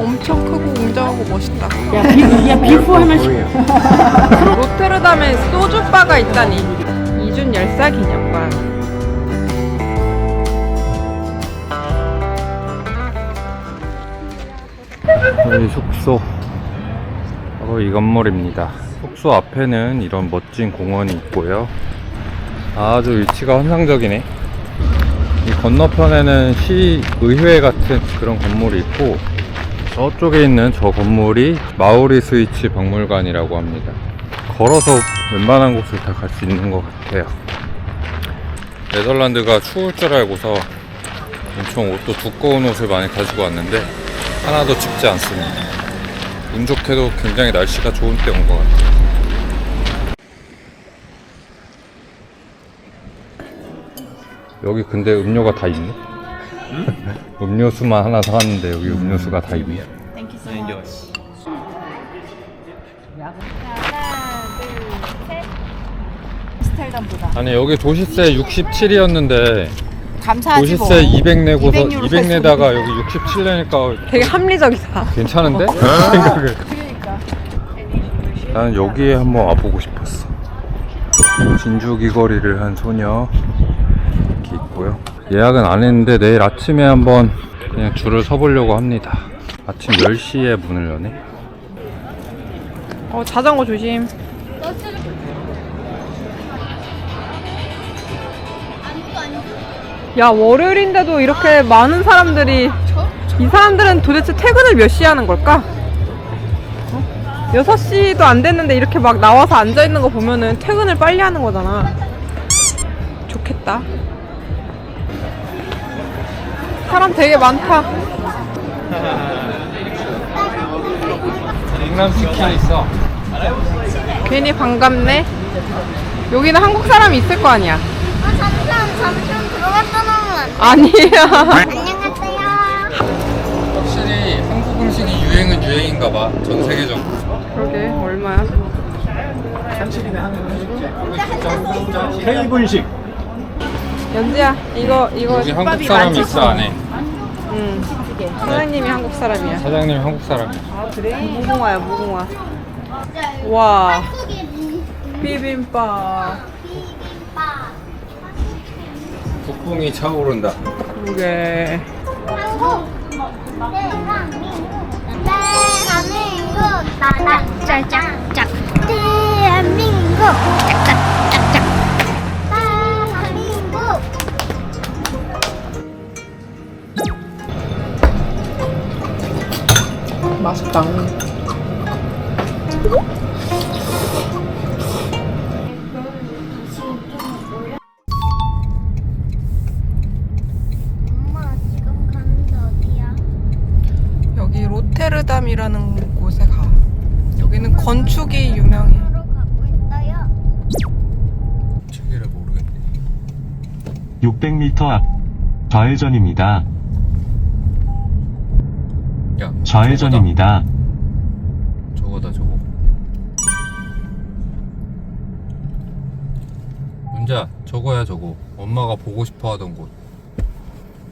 엄청 크고 웅장하고 멋있다. 야, 비, 야 비프 하면 로테르담에 소주바가 있다니. 이준 열사 기념관. 저희 숙소 바로 이 건물입니다. 숙소 앞에는 이런 멋진 공원이 있고요. 아주 위치가 환상적이네. 이 건너편에는 시의회 같은 그런 건물이 있고 저쪽에 있는 저 건물이 마우리 스위치 박물관이라고 합니다. 걸어서 웬만한 곳을 다 갈 수 있는 것 같아요. 네덜란드가 추울 줄 알고서 엄청 옷도 두꺼운 옷을 많이 가지고 왔는데 하나도 춥지 않습니다. 운 좋게도 굉장히 날씨가 좋은 때 온 것 같아요. 여기 근데 음료가 다 있네? 음료수만 하나 사왔는데 여기 음료수가 다 있네. 스텔담보다 아니 여기 도시세 67이었는데 감사하지 뭐. 도시세 200 내고서 200 유로 200 내다가 여기 67 내니까 되게 합리적이다. 괜찮은데? 생각을. 그러니까 나는 여기에 한번 와보고 싶었어. 진주 귀걸이를 한 소녀 이렇게 있고요. 예약은 안 했는데 내일 아침에 한번 그냥 줄을 서보려고 합니다. 아침 10시에 문을 여네. 어, 자전거 조심. 야, 월요일인데도 이렇게 많은 사람들이 이 사람들은 도대체 퇴근을 몇 시에 하는 걸까? 어? 6시도 안 됐는데 이렇게 막 나와서 앉아 있는 거 보면은 퇴근을 빨리 하는 거잖아. 좋겠다. 사람 되게 많다. 냉남 치킨 있어. 괜히 반갑네. 여기는 한국 사람이 있을 거 아니야. 아, 잠깐, 잠깐 들어갔다 나오면 안 돼. 아니야. 안녕하세요. 확실히 한국 음식이 유행은 유행인가 봐. 전 세계적으로. 그러게 얼마야? K분식 연지야 이거 이거 여기 한국 사람이? 있어 안에. 응. 사장님이 한국 사람이야. 사장님이 한국 사람이야. 아 그래? 무궁화야 무궁화. 와 비빔밥. 북풍이 차오른다. 그게 한국. 대한민국. 대한민국. 나나. 짤짝짝. 대한민국. 짝짝짝짝. 맛있다. 엄마 지금 가는 데 어디야? 여기 로테르담이라는 곳에 가. 여기는 건축이 유명해. 으로 가고 있어요. 체계를 모르겠네. 600m 앞 좌회전입니다. 야, 좌회전입니다. 저거다 저거. 문자 저거야 저거. 엄마가 보고 싶어 하던 곳.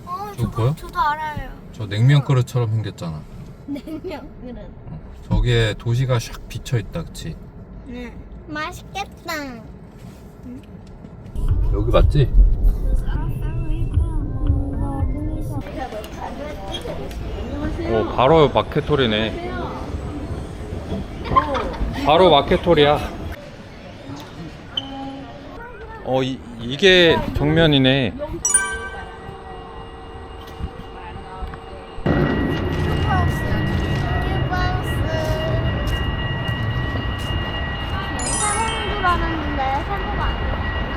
어, 저거 보여? 저도 알아요. 저 냉면 그릇처럼 생겼잖아. 냉면 그릇. 저기에 도시가 샥 비쳐 있다, 그치? 네. 맛있겠다. 여기 맞지? 오, 바로 마켓홀이네. 바로 마켓홀이야. 어, 이, 이게 정면이네.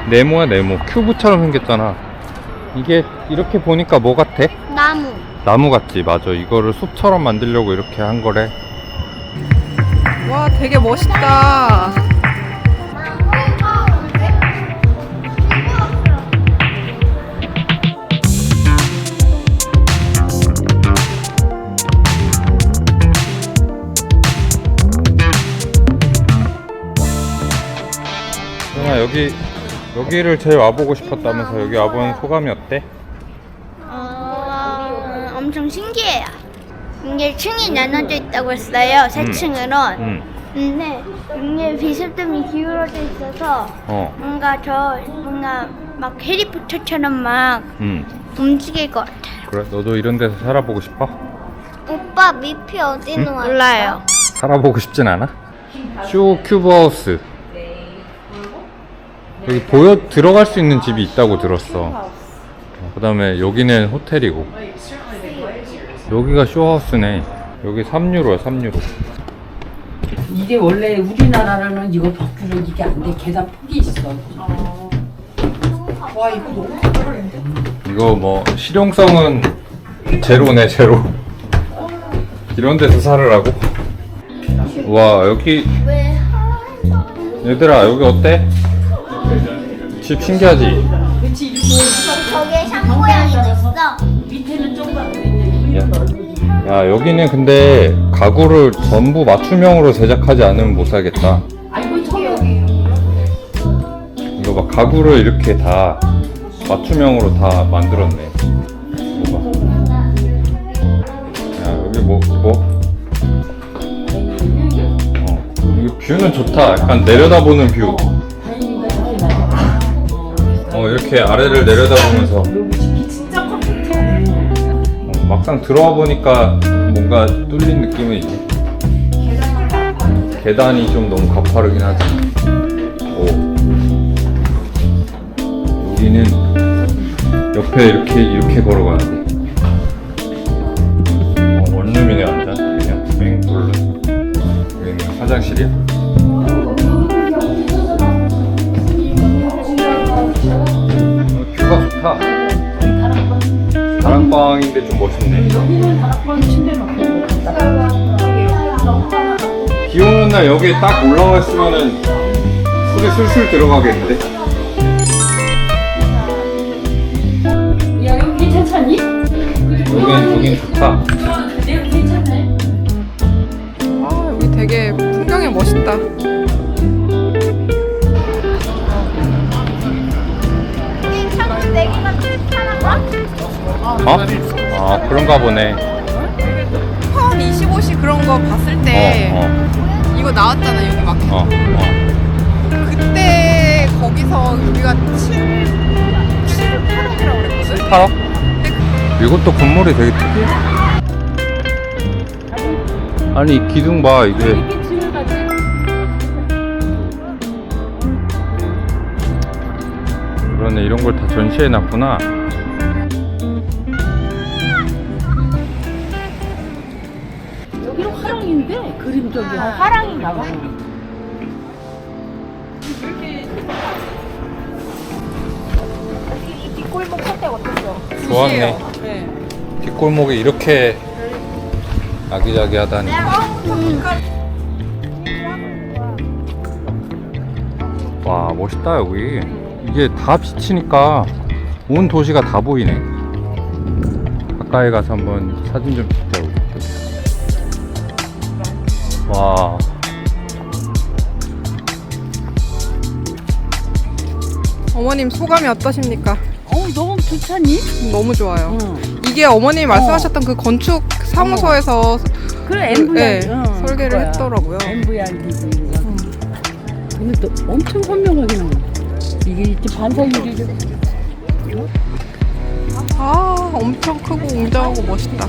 네모야, 네모. 큐브처럼 생겼잖아. 이게 이렇게 보니까 뭐 같아? 해. 나무. 나무 같지, 맞아. 이거를 숲처럼 만들려고 이렇게 한 거래. 와 되게 멋있다. 형아, 여기, 여기를 제일 와보고 싶었다면서 여기 와본 소감이 어때? 어, 엄청 신기해요. 이게 층이 나눠져 있다고 했어요. 세 음. 층으로. 응. 근데 이게 비스듬히 기울어져 있어서 어. 뭔가 저 뭔가 막 해리포터처럼 막 응. 움직일 것 같아요. 그래 너도 이런 데서 살아보고 싶어? 오빠 밑이 어디 놓았어? 몰라요. 살아보고 싶진 않아? 쇼 큐브 하우스 여기 보여 들어갈 수 있는 집이 있다고 들었어 그 다음에 여기는 호텔이고 여기가 쇼하우스네 여기 3유로야 3유로 이게 원래 우리나라는 이거 벽주로 이게 안 돼. 계단 폭이 있어. 와 이거 너무 이거 뭐 실용성은 제로네 제로 이런 데서 살으라고? 와 여기 얘들아 여기 어때? 집 신기하지? 야 여기는 근데 가구를 전부 맞춤형으로 제작하지 않으면 못 살겠다. 아이고 저기 이거 봐 가구를 이렇게 다 맞춤형으로 다 만들었네. 이거 봐. 야 여기 뭐 뭐? 어 여기 뷰는 좋다. 약간 내려다보는 뷰. 어, 이렇게 아래를 내려다보면서. 어, 막상 들어와 보니까 뭔가 뚫린 느낌은 있네. 계단이 좀 너무 가파르긴 하지. 오. 여기는 옆에 이렇게 이렇게 걸어가야 돼. 어, 원룸이네 완전 그냥 맹돌로. 여기는 화장실이야. 어, 뷰가 좋다. 다락방인데 좀 멋있네. 비 오는 날 여기에 딱 올라와 있으면은 술이 술술 들어가겠는데? 여긴, 좋다. 아 여기 되게 풍경이 멋있다. 어? 아, 그런가 보네. 한 25시 그런 거 봤을 때 어, 이거 나왔잖아 여기 마켓. 어, 어, 어. 그때 거기서 여기가 7 7, 8억이라고 그랬거든. 8억? 이것도 건물이 되게 특이해. 아니, 이 기둥 봐, 이게. 그러네, 이런 걸 다 전시해 놨구나. 화랑인데 그림 저기 화랑인가 봐. 좋았네. 네. 뒷골목이 이렇게 아기자기하다니. 와, 멋있다, 여기. 이게 다 비치니까 온 도시가 다 보이네. 가까이 가서 한번 사진 좀 찍자고. 와. 어머님 소감이 어떠십니까? 어 너무 좋잖니? 너무 좋아요. 응. 이게 어머님이 말씀하셨던 그 건축 사무소에서 그래 그, MVR 네, 설계를 했더라고요. MVRD고 이거. 근데 또 엄청 선명하게 나와. 이게 이제 반사유리를 아 엄청 크고 웅장하고 멋있다.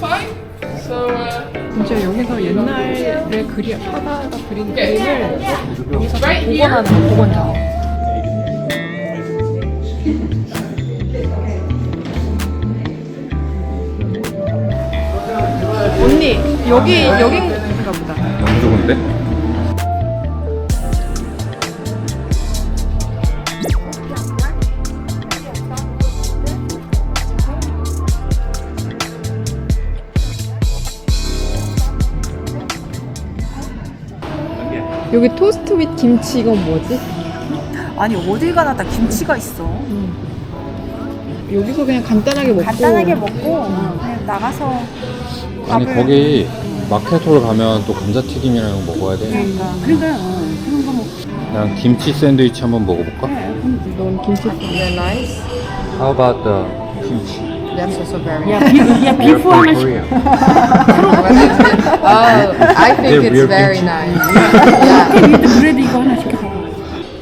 Fine. So uh, 진짜 여기서 옛날에 그리 하다가 그린 그림을 여기서 다 right here. 복원하는 거 복원 작업. 언니 여기 여긴 여기 토스트 윗 김치 이건 뭐지? 아니 어딜 가나 다 김치가 있어. 여기서 그냥 간단하게 먹고 간단하게 먹고 그냥 나가서 아니 밥을- 거기 마케토를 가면 또 감자튀김이랑 거 먹어야 돼. 그러니까 그러니까 어, 그런 거 먹고 그냥 김치 샌드위치 한번 먹어볼까? 넌 김치 네, 나이스. How about the kimchi? That's also very 야, 비, 야 We're 비프 from 하나씩 Korea. Oh, I think Yeah, it's we're very kimchi. nice. Yeah. 브레드 이거 하나 시켜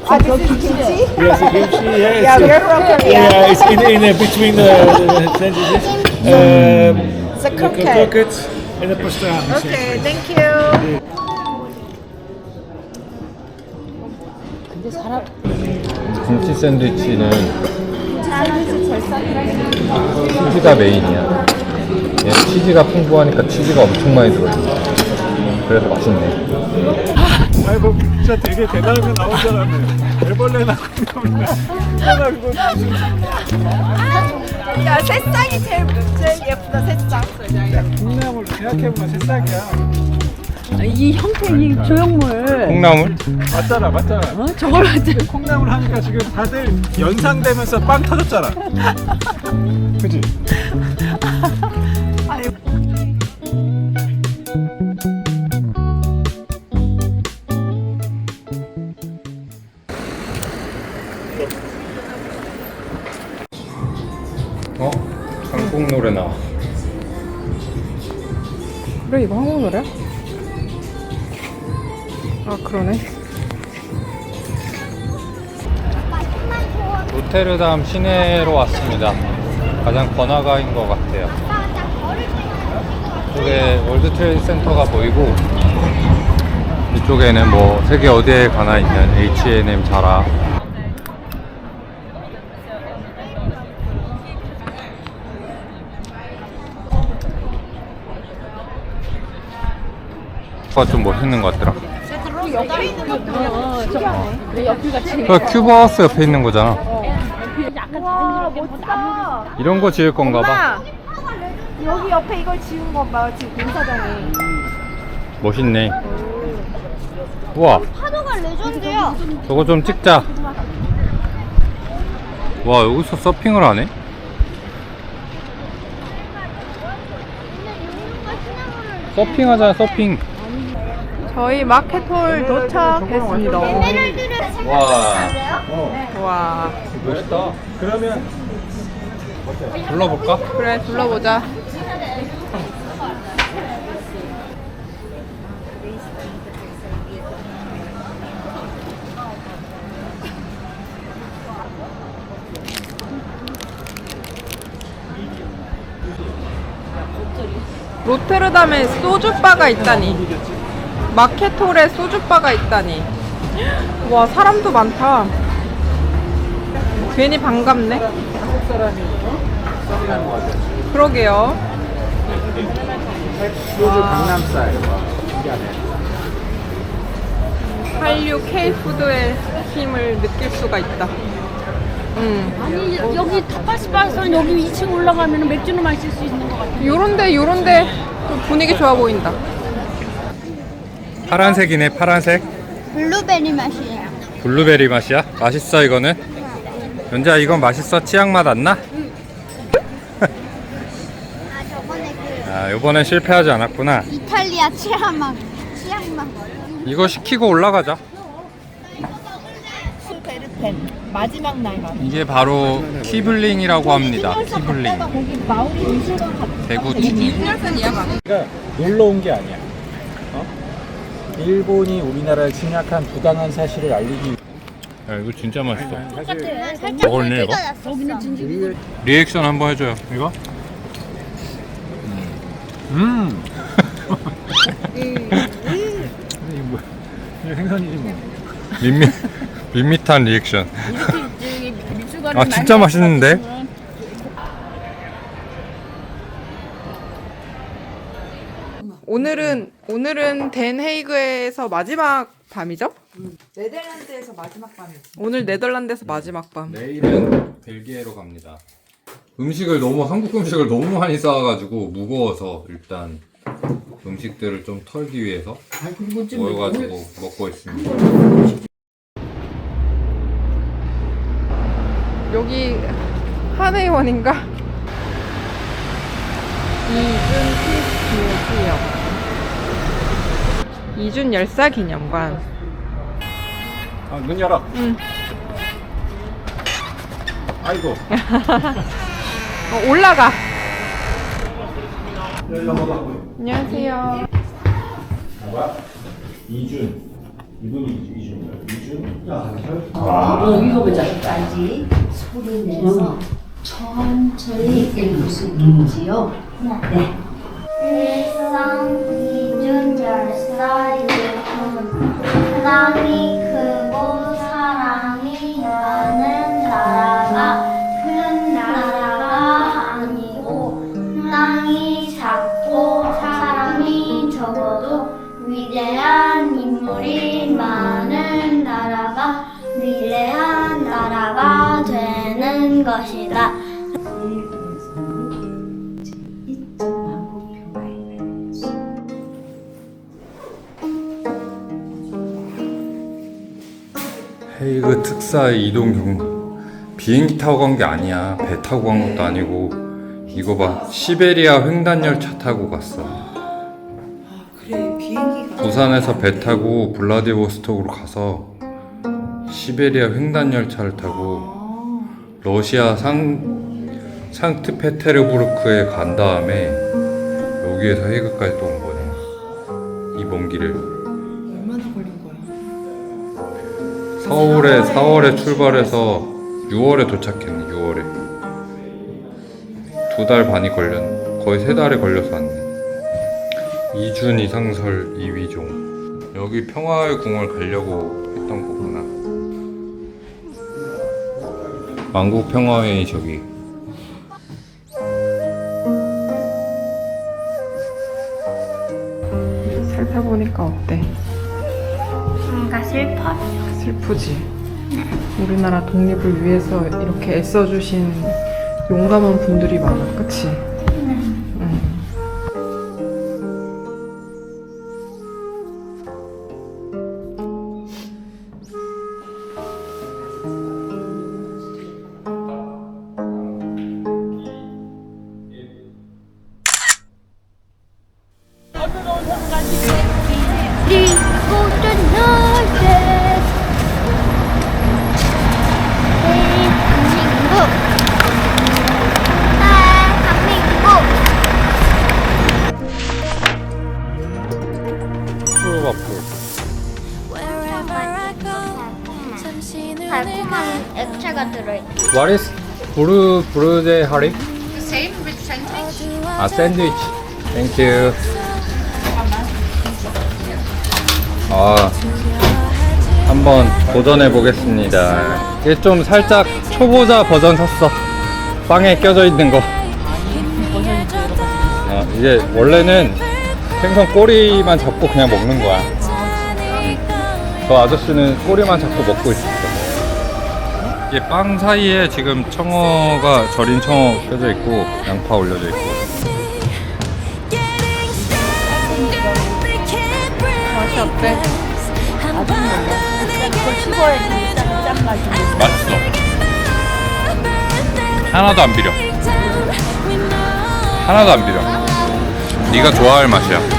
Yes, the kimchi. Yeah, Yeah, it's, we're from Korea. yeah, it's in, in uh, between the, the sandwiches. Um, The the croquette. croquettes and the pastrami. Okay, thank you. 근데 사람 김치 샌드위치는 치즈가 메인이야. 얘 치즈가 풍부하니까 치즈가 엄청 많이 들어있어. 그래서 맛있네. 아이고, 진짜 되게 대단한 거 나온 줄 알았네. 애벌레나 콩나물이나. 하나 그거 야, 새싹이 제일, 제일 예쁘다, 새싹. 콩나물 생각해보면 새싹이야. 이 형태 이 조형물 콩나물? 맞잖아, 맞잖아. 어? 저걸 하지 콩나물 하니까 지금 다들 연상되면서 빵 터졌잖아. 그지? 어? 한국 노래 나와. 그래 이거 한국 노래야? 아 그러네. 로테르담 시내로 왔습니다. 가장 번화가인 것 같아요. 이쪽에 월드 트레이드 센터가 보이고 이쪽에는 뭐 세계 어디에 가나 있는 H&M, 자라 가좀 멋있는 것 같더라. 그 큐브 하우스 옆에 있는 거잖아. 이런 거 지을 건가 봐. 여기 옆에 이걸 지은 거 봐, 지금 공사장에. 멋있네. 우와, 파도가 레전드야. 저거 좀 찍자. 와, 여기서 서핑을 하네? 서핑하자, 서핑. 저희 마켓홀 도착했습니다. 와, 와 멋있다. 그러면 불러볼까? 그래 둘러보자. 로테르담에 소주바가 있다니. 마케톨에 소주바가 있다니. 와 사람도 많다. 괜히 반갑네. 그러게요. 소주 강남스타일. 한류 K푸드의 힘을 느낄 수가 있다. 음. 아니 여기 타파스바에서 여기 2층 올라가면 맥주는 마실 수 있는 것 같아 요런데 요런데 좀 분위기 좋아 보인다. 파란색이네, 파란색. 블루베리 맛이에요. 블루베리 맛이야? 맛있어, 이거는? 연자, 이건 맛있어? 치약 맛 안 나? 아, 저번에 그 아, 요번엔 실패하지 않았구나. 이탈리아 치아맛, 치약맛. 이거 시키고 올라가자. 베르텐 마지막 날 가. 이게 바로 키블링이라고 합니다. 키블링. 거기 마을이 미술관 같아. 대구 치킨. 그러니까 놀러 온 게 아니야. 어? 일본이 우리나라를 침략한 부당한 사실을 알리기 야, 이거 진짜 맛있어. 살짝 먹을래, 이거? 여기는 진짜 리액션 한번 해줘요. 이거? 음. 이게 뭐? 이게 생선이지 뭐. 밋밋, 밋밋한 리액션. 아, 진짜 많이 맛있는데? 오늘은 오늘은 덴 헤이그에서 마지막 밤이죠? 네덜란드에서 마지막 밤이지. 오늘 네덜란드에서 마지막 밤. 내일은 벨기에로 갑니다. 음식을 너무 한국 음식을 너무 많이 싸와가지고 무거워서 일단 음식들을 좀 털기 위해서 아 그리고 좀 모여가지고 먹고 있습니다. 여기 한의원인가? 이준 피스 뮤지엄 이준 열사 기념관 아, 문 열어. 응. 아이고. 어, 올라가 안녕하세요 이준. 이분이 이준이야. 이준. 어, 읽어보자. 까지 소리 내서 천천히 읽을 수 있지요. 네. 일상 이준 열사 유품 식사의 이동 경 비행기 타고 간 게 아니야. 배 타고 간 것도 아니고. 이거 봐. 시베리아 횡단열차 타고 갔어. 부산에서 배 타고 블라디보스톡으로 가서 시베리아 횡단열차를 타고 러시아 상 상트페테르부르크에 간 다음에 여기에서 해그까지 또 온 거네. 이번 길을. 서울에 4월에 출발해서 6월에 도착했네 6월에. 두 달 반이 걸렸 거의 세 달에 걸려서 왔네. 이준 이상설 이위종. 여기 평화의 궁을 가려고 했던 거구나. 만국 평화회의 저기. 살펴보니까 어때? 뭔가 슬퍼. 슬프지? 우리나라 독립을 위해서 이렇게 애써주신 용감한 분들이 많아, 그치? What is 브루 브루제 하리? 아 샌드위치. 땡큐. 아 한번 도전해 보겠습니다. 이게 좀 살짝 초보자 버전 샀어. 빵에 껴져 있는 거. 아, 이게 원래는 생선 꼬리만 잡고 그냥 먹는 거야. 음. 저 아저씨는 꼬리만 잡고 먹고 있었어. 이게 빵 사이에 지금 청어가 절인 청어 껴져 있고 양파 올려져 있고. 맛이 어때? 맛있어. 하나도 안 비려. 하나도 안 비려. 네가 좋아할 맛이야